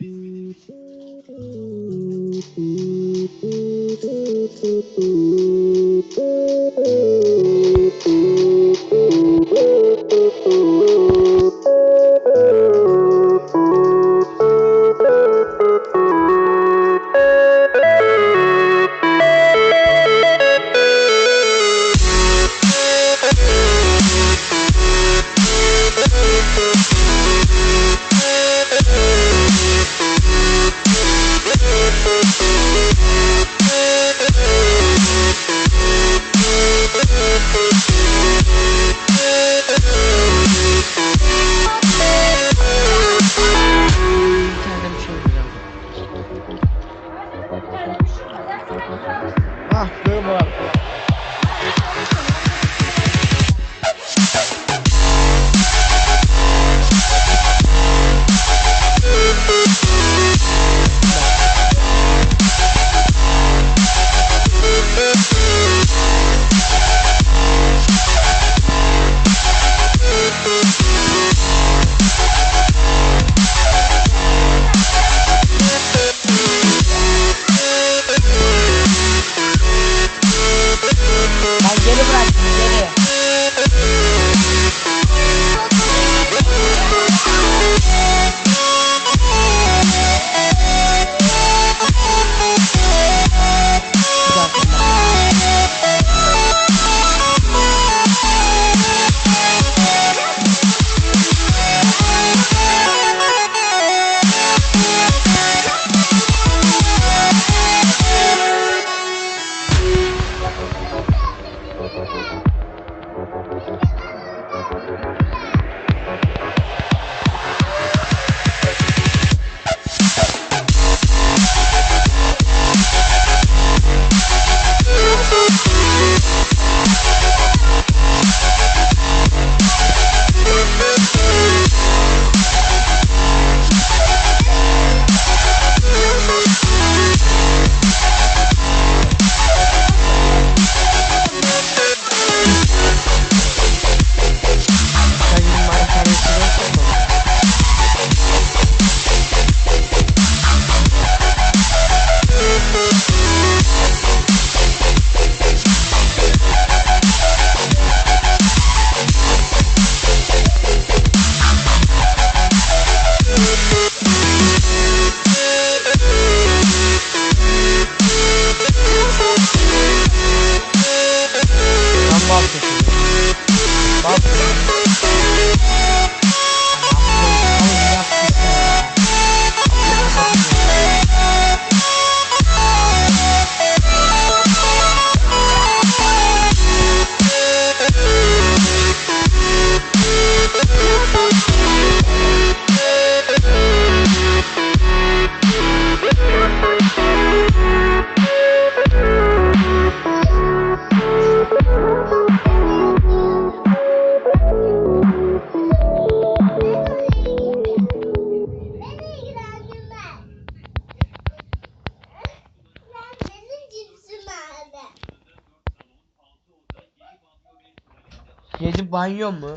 Thank you. na Câmara. Yedi banyo mu?